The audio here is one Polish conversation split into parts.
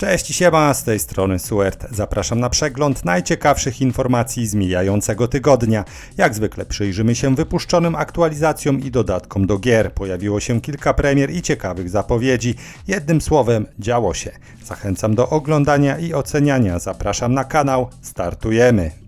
Cześć i siema, z tej strony Suert. Zapraszam na przegląd najciekawszych informacji z mijającego tygodnia. Jak zwykle przyjrzymy się wypuszczonym aktualizacjom i dodatkom do gier. Pojawiło się kilka premier i ciekawych zapowiedzi. Jednym słowem, działo się. Zachęcam do oglądania i oceniania. Zapraszam na kanał. Startujemy.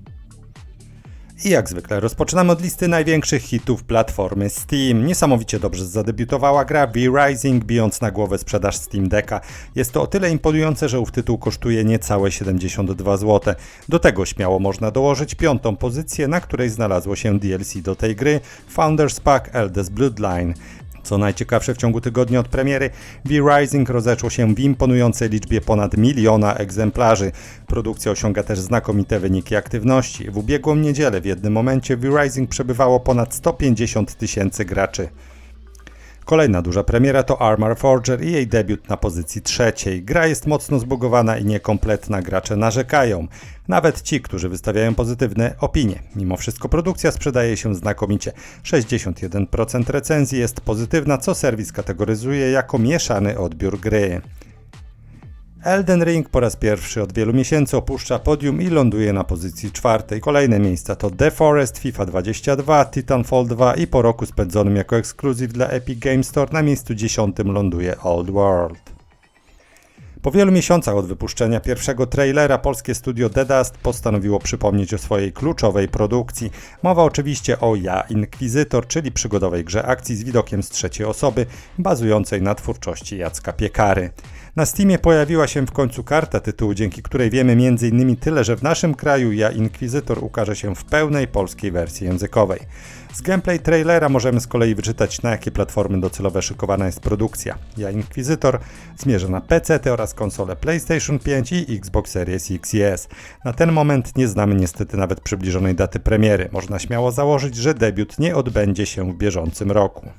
I jak zwykle rozpoczynamy od listy największych hitów platformy Steam. Niesamowicie dobrze zadebiutowała gra V-Rising, bijąc na głowę sprzedaż Steam Decka. Jest to o tyle imponujące, że ów tytuł kosztuje niecałe 72 zł. Do tego śmiało można dołożyć piątą pozycję, na której znalazło się DLC do tej gry Founders Pack Eldest Bloodline. Co najciekawsze, w ciągu tygodnia od premiery V-Rising rozeszło się w imponującej liczbie ponad miliona egzemplarzy. Produkcja osiąga też znakomite wyniki aktywności. W ubiegłą niedzielę w jednym momencie V-Rising przebywało ponad 150 tysięcy graczy. Kolejna duża premiera to Armor Forger i jej debiut na pozycji trzeciej. Gra jest mocno zbugowana i niekompletna, gracze narzekają. Nawet ci, którzy wystawiają pozytywne opinie. Mimo wszystko produkcja sprzedaje się znakomicie. 61% recenzji jest pozytywna, co serwis kategoryzuje jako mieszany odbiór gry. Elden Ring po raz pierwszy od wielu miesięcy opuszcza podium i ląduje na pozycji czwartej. Kolejne miejsca to The Forest, FIFA 22, Titanfall 2 i po roku spędzonym jako ekskluzyw dla Epic Games Store na miejscu dziesiątym ląduje Old World. Po wielu miesiącach od wypuszczenia pierwszego trailera polskie studio The Dust postanowiło przypomnieć o swojej kluczowej produkcji. Mowa oczywiście o Ja Inquisitor, czyli przygodowej grze akcji z widokiem z trzeciej osoby, bazującej na twórczości Jacka Piekary. Na Steamie pojawiła się w końcu karta tytułu, dzięki której wiemy m.in. tyle, że w naszym kraju Ja Inquisitor ukaże się w pełnej polskiej wersji językowej. Z gameplay trailera możemy z kolei wyczytać na jakie platformy docelowe szykowana jest produkcja. Ja Inquisitor zmierza na PC oraz konsole PlayStation 5 i Xbox Series X i S. Na ten moment nie znamy niestety nawet przybliżonej daty premiery. Można śmiało założyć, że debiut nie odbędzie się w bieżącym roku.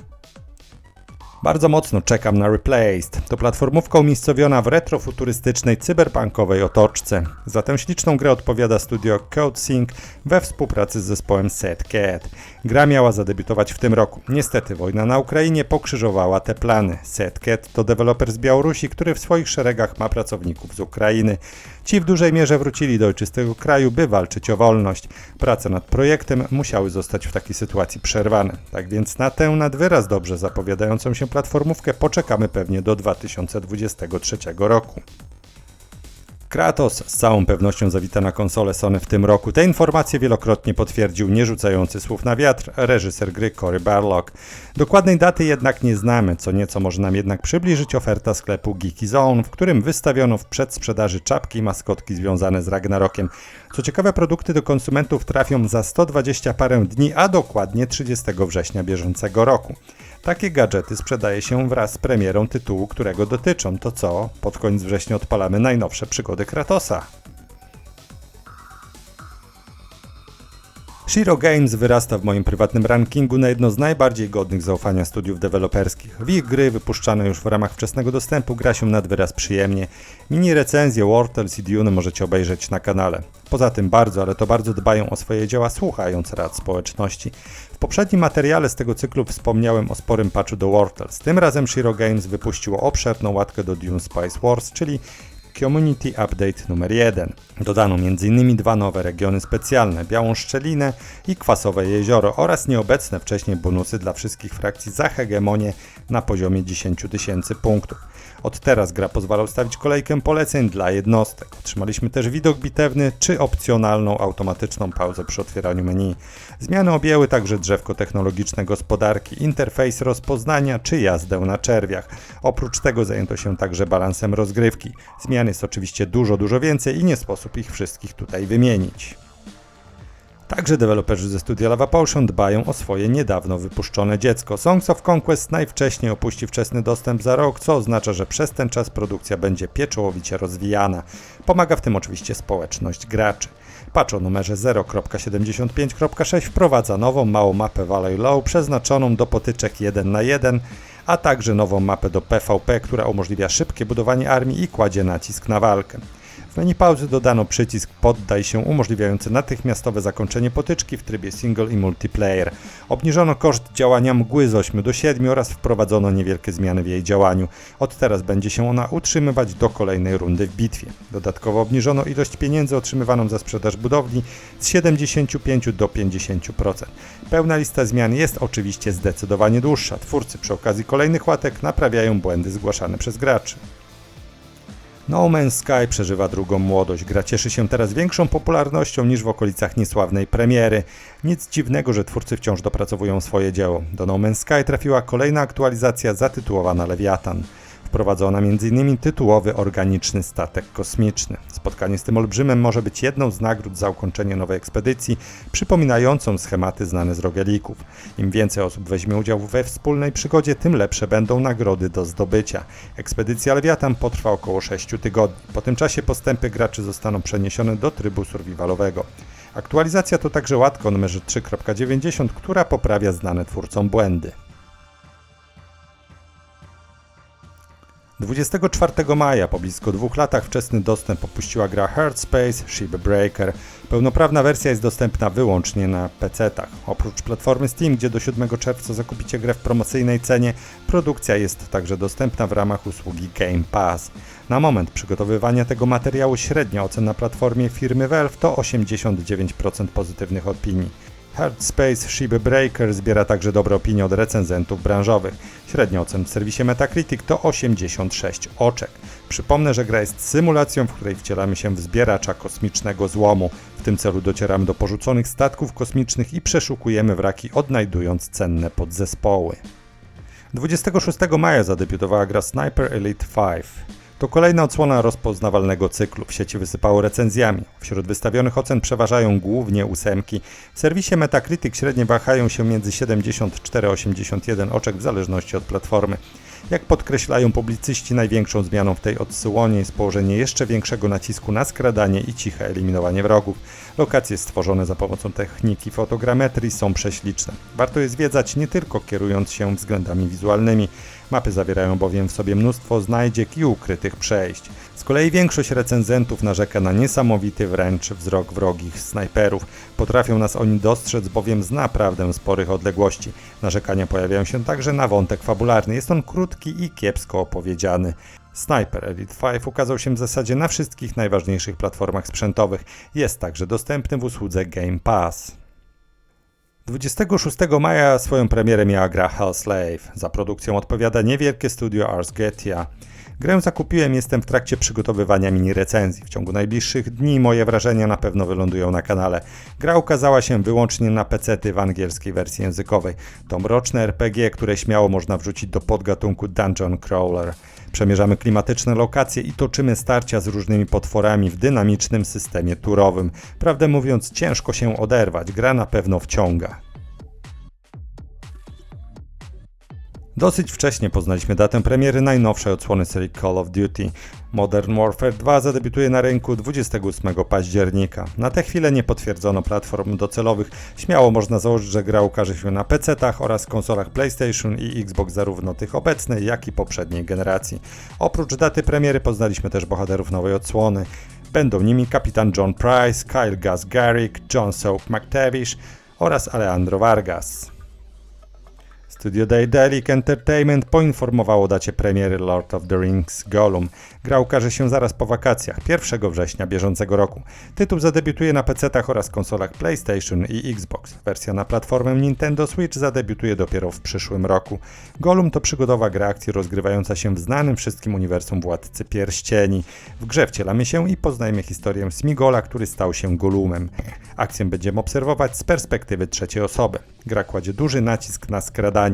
Bardzo mocno czekam na Replaced. To platformówka umiejscowiona w retrofuturystycznej, cyberpunkowej otoczce. Za tę śliczną grę odpowiada studio CodeSync we współpracy z zespołem Set Cat. Gra miała zadebiutować w tym roku. Niestety wojna na Ukrainie pokrzyżowała te plany. Set Cat to deweloper z Białorusi, który w swoich szeregach ma pracowników z Ukrainy. Ci w dużej mierze wrócili do ojczystego kraju, by walczyć o wolność. Prace nad projektem musiały zostać w takiej sytuacji przerwane. Tak więc na tę nad wyraz dobrze zapowiadającą się platformówkę poczekamy pewnie do 2023 roku. Kratos z całą pewnością zawita na konsolę Sony w tym roku. Te informacje wielokrotnie potwierdził nierzucający słów na wiatr reżyser gry Cory Barlock. Dokładnej daty jednak nie znamy, co nieco może nam jednak przybliżyć oferta sklepu Geeky Zone, w którym wystawiono w przedsprzedaży czapki i maskotki związane z Ragnarokiem. Co ciekawe, produkty do konsumentów trafią za 120 parę dni, a dokładnie 30 września bieżącego roku. Takie gadżety sprzedaje się wraz z premierą tytułu, którego dotyczą. To co? Pod koniec września odpalamy najnowsze przygody Kratosa. Shiro Games wyrasta w moim prywatnym rankingu na jedno z najbardziej godnych zaufania studiów deweloperskich. W ich gry wypuszczane już w ramach wczesnego dostępu gra się nad wyraz przyjemnie. Mini recenzje Wartels i Dune możecie obejrzeć na kanale. Poza tym bardzo, ale to bardzo dbają o swoje dzieła, słuchając rad społeczności. Poprzednim materiale z tego cyklu wspomniałem o sporym patchu do Wartels. Tym razem Shiro Games wypuściło obszerną łatkę do Dune Spice Wars, czyli Community Update numer 1. Dodano m.in. dwa nowe regiony specjalne, Białą Szczelinę i Kwasowe Jezioro oraz nieobecne wcześniej bonusy dla wszystkich frakcji za hegemonię na poziomie 10 tysięcy punktów. Od teraz gra pozwala ustawić kolejkę poleceń dla jednostek. Otrzymaliśmy też widok bitewny czy opcjonalną automatyczną pauzę przy otwieraniu menu. Zmiany objęły także drzewko technologiczne gospodarki, interfejs rozpoznania czy jazdę na czerwiach. Oprócz tego zajęto się także balansem rozgrywki. Zmian jest oczywiście dużo, dużo więcej i nie sposób ich wszystkich tutaj wymienić. Także deweloperzy ze studia Lava Potion dbają o swoje niedawno wypuszczone dziecko. Songs of Conquest najwcześniej opuści wczesny dostęp za rok, co oznacza, że przez ten czas produkcja będzie pieczołowicie rozwijana. Pomaga w tym oczywiście społeczność graczy. Patch o numerze 0.75.6 wprowadza nową małą mapę Valley Low przeznaczoną do potyczek 1 na 1 a także nową mapę do PvP, która umożliwia szybkie budowanie armii i kładzie nacisk na walkę. W menu pauzy dodano przycisk Poddaj się umożliwiający natychmiastowe zakończenie potyczki w trybie single i multiplayer. Obniżono koszt działania mgły z 8 do 7 oraz wprowadzono niewielkie zmiany w jej działaniu. Od teraz będzie się ona utrzymywać do kolejnej rundy w bitwie. Dodatkowo obniżono ilość pieniędzy otrzymywaną za sprzedaż budowli z 75 do 50%. Pełna lista zmian jest oczywiście zdecydowanie dłuższa. Twórcy przy okazji kolejnych łatek naprawiają błędy zgłaszane przez graczy. No Man's Sky przeżywa drugą młodość. Gra cieszy się teraz większą popularnością niż w okolicach niesławnej premiery. Nic dziwnego, że twórcy wciąż dopracowują swoje dzieło. Do No Man's Sky trafiła kolejna aktualizacja zatytułowana Lewiatan wprowadzona m.in. tytułowy organiczny statek kosmiczny. Spotkanie z tym olbrzymem może być jedną z nagród za ukończenie nowej ekspedycji, przypominającą schematy znane z rogelików. Im więcej osób weźmie udział we wspólnej przygodzie, tym lepsze będą nagrody do zdobycia. Ekspedycja Lewiatan potrwa około 6 tygodni. Po tym czasie postępy graczy zostaną przeniesione do trybu survivalowego. Aktualizacja to także łatka numerze 3.90, która poprawia znane twórcom błędy. 24 maja, po blisko dwóch latach, wczesny dostęp opuściła gra Heart Space Ship Breaker. Pełnoprawna wersja jest dostępna wyłącznie na PC-tach. Oprócz platformy Steam, gdzie do 7 czerwca zakupicie grę w promocyjnej cenie, produkcja jest także dostępna w ramach usługi Game Pass. Na moment przygotowywania tego materiału średnia ocena na platformie firmy Valve to 89% pozytywnych opinii. Hard Space Ship Breaker zbiera także dobre opinie od recenzentów branżowych. Średnia ocen w serwisie Metacritic to 86 oczek. Przypomnę, że gra jest symulacją, w której wcielamy się w zbieracza kosmicznego złomu. W tym celu docieramy do porzuconych statków kosmicznych i przeszukujemy wraki, odnajdując cenne podzespoły. 26 maja zadebiutowała gra Sniper Elite 5. To kolejna odsłona rozpoznawalnego cyklu. W sieci wysypało recenzjami. Wśród wystawionych ocen przeważają głównie ósemki. W serwisie Metacritic średnie wahają się między 74 a 81 oczek w zależności od platformy. Jak podkreślają publicyści, największą zmianą w tej odsyłonie jest położenie jeszcze większego nacisku na skradanie i ciche eliminowanie wrogów. Lokacje stworzone za pomocą techniki fotogrametrii są prześliczne. Warto je zwiedzać nie tylko kierując się względami wizualnymi. Mapy zawierają bowiem w sobie mnóstwo znajdziek i ukrytych przejść. Z kolei większość recenzentów narzeka na niesamowity wręcz wzrok wrogich snajperów. Potrafią nas oni dostrzec bowiem z naprawdę sporych odległości. Narzekania pojawiają się także na wątek fabularny. Jest on krótki i kiepsko opowiedziany. Sniper Elite 5 ukazał się w zasadzie na wszystkich najważniejszych platformach sprzętowych. Jest także dostępny w usłudze Game Pass. 26 maja swoją premierę miała gra Hellslave. Za produkcją odpowiada niewielkie studio Ars Getia. Grę zakupiłem, jestem w trakcie przygotowywania mini recenzji. W ciągu najbliższych dni moje wrażenia na pewno wylądują na kanale. Gra ukazała się wyłącznie na PC w angielskiej wersji językowej. To mroczne RPG, które śmiało można wrzucić do podgatunku Dungeon Crawler. Przemierzamy klimatyczne lokacje i toczymy starcia z różnymi potworami w dynamicznym systemie turowym. Prawdę mówiąc, ciężko się oderwać, gra na pewno wciąga. Dosyć wcześnie poznaliśmy datę premiery najnowszej odsłony serii Call of Duty. Modern Warfare 2 zadebiutuje na rynku 28 października. Na tę chwilę nie potwierdzono platform docelowych. Śmiało można założyć, że gra ukaże się na PC-tach oraz konsolach PlayStation i Xbox zarówno tych obecnej, jak i poprzedniej generacji. Oprócz daty premiery poznaliśmy też bohaterów nowej odsłony. Będą nimi kapitan John Price, Kyle Gus Garrick, John Soap McTavish oraz Alejandro Vargas. Studio Daedalic Entertainment poinformowało o dacie premiery Lord of the Rings Gollum. Gra ukaże się zaraz po wakacjach, 1 września bieżącego roku. Tytuł zadebiutuje na PC-tach oraz konsolach PlayStation i Xbox. Wersja na platformę Nintendo Switch zadebiutuje dopiero w przyszłym roku. Gollum to przygodowa gra akcji rozgrywająca się w znanym wszystkim uniwersum Władcy Pierścieni. W grze wcielamy się i poznajemy historię Smigola, który stał się Gollumem. Akcję będziemy obserwować z perspektywy trzeciej osoby. Gra kładzie duży nacisk na skradanie.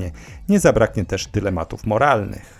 Nie zabraknie też dylematów moralnych.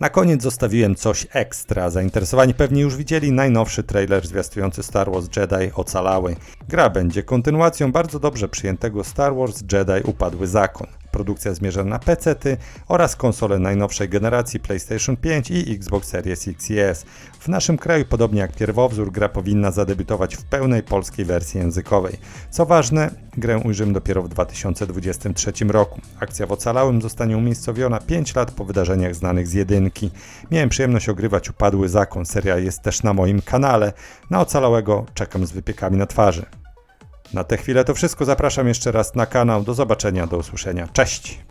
Na koniec zostawiłem coś ekstra. Zainteresowani pewnie już widzieli najnowszy trailer zwiastujący Star Wars Jedi Ocalały. Gra będzie kontynuacją bardzo dobrze przyjętego Star Wars Jedi Upadły Zakon. Produkcja zmierza na PC-ty oraz konsole najnowszej generacji PlayStation 5 i Xbox Series X i S. W naszym kraju, podobnie jak pierwowzór, gra powinna zadebiutować w pełnej polskiej wersji językowej. Co ważne, grę ujrzymy dopiero w 2023 roku. Akcja w Ocalałym zostanie umiejscowiona 5 lat po wydarzeniach znanych z jedynki. Miałem przyjemność ogrywać Upadły Zakon. Seria jest też na moim kanale. Na Ocalałego czekam z wypiekami na twarzy. Na tę chwilę to wszystko. Zapraszam jeszcze raz na kanał. Do zobaczenia, do usłyszenia. Cześć!